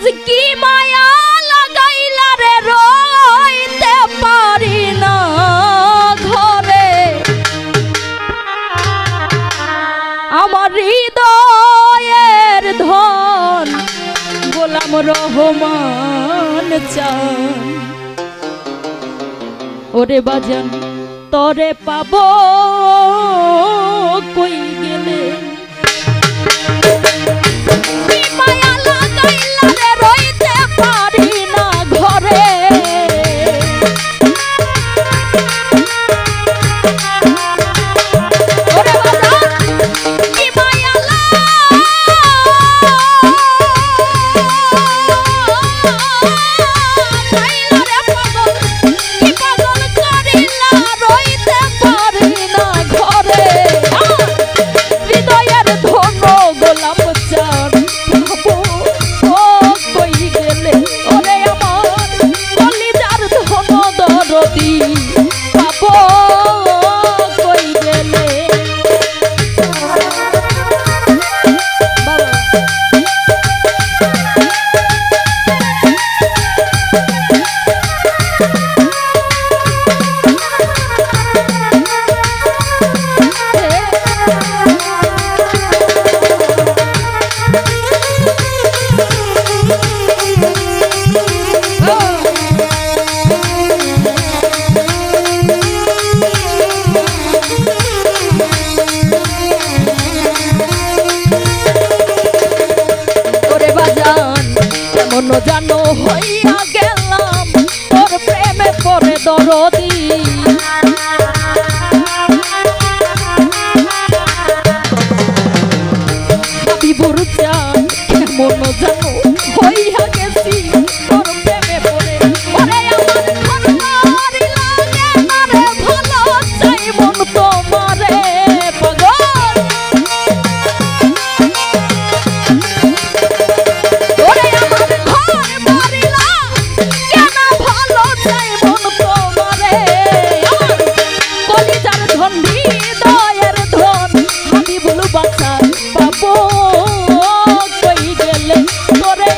আজ কি মায়া লাগাইলা রে, রইতে পারি না ঘরে। আমার হৃদয়ের ধন গোলাম রহমান চান। ওরে বাজান, তরে পাবো কই thank you অজানো হইয়া গেলাম তোর প্রেমে পরে দরদি। কেমন জানো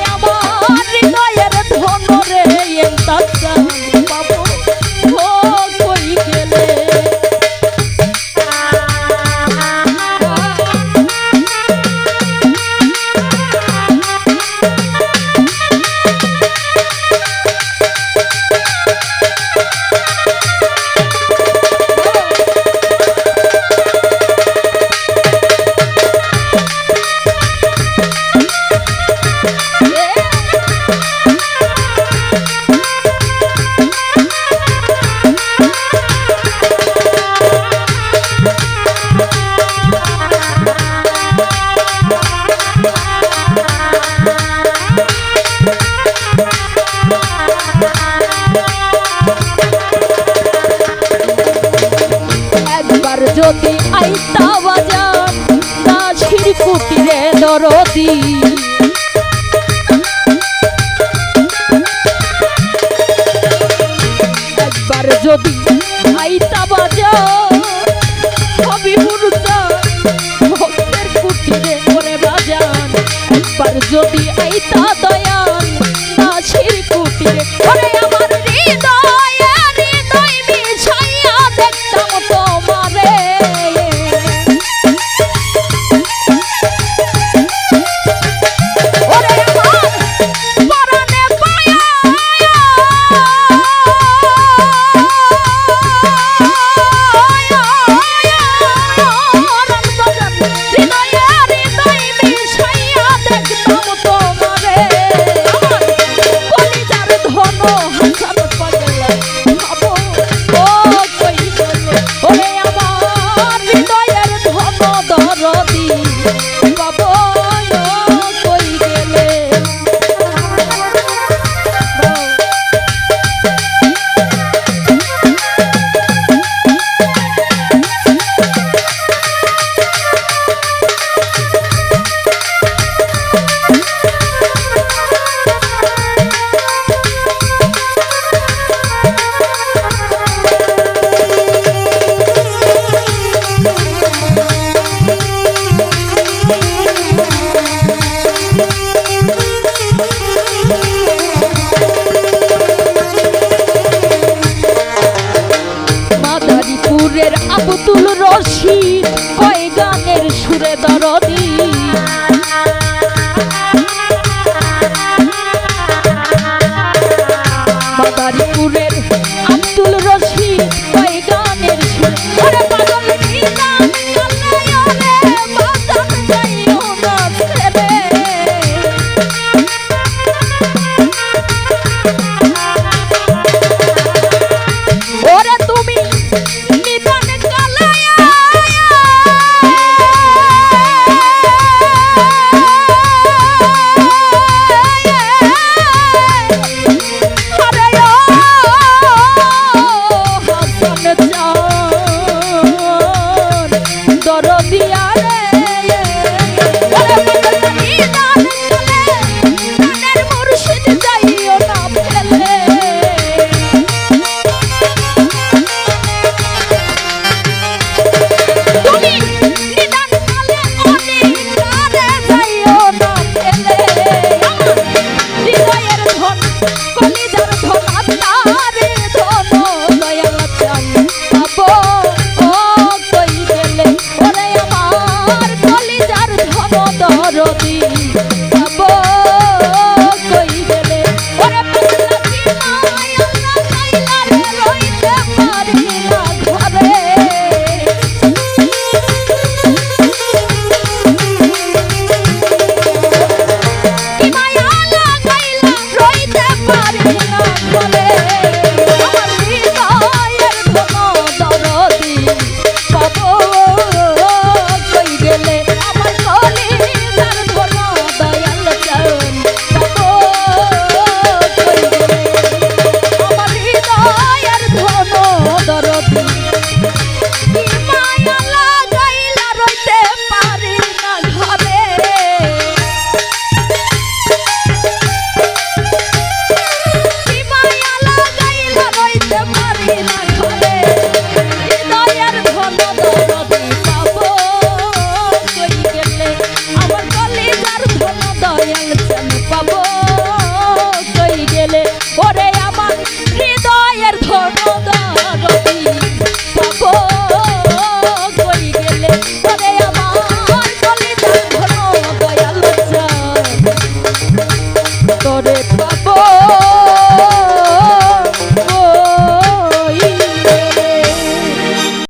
要不？যদি ভাইটা বাজা হবি ভক্তের কুটিরে করে বাজান। যদি আইতা দয়াল নাচির কুটিরে করে আবুতুল রশিদ ওই গানের সুরে দরদি?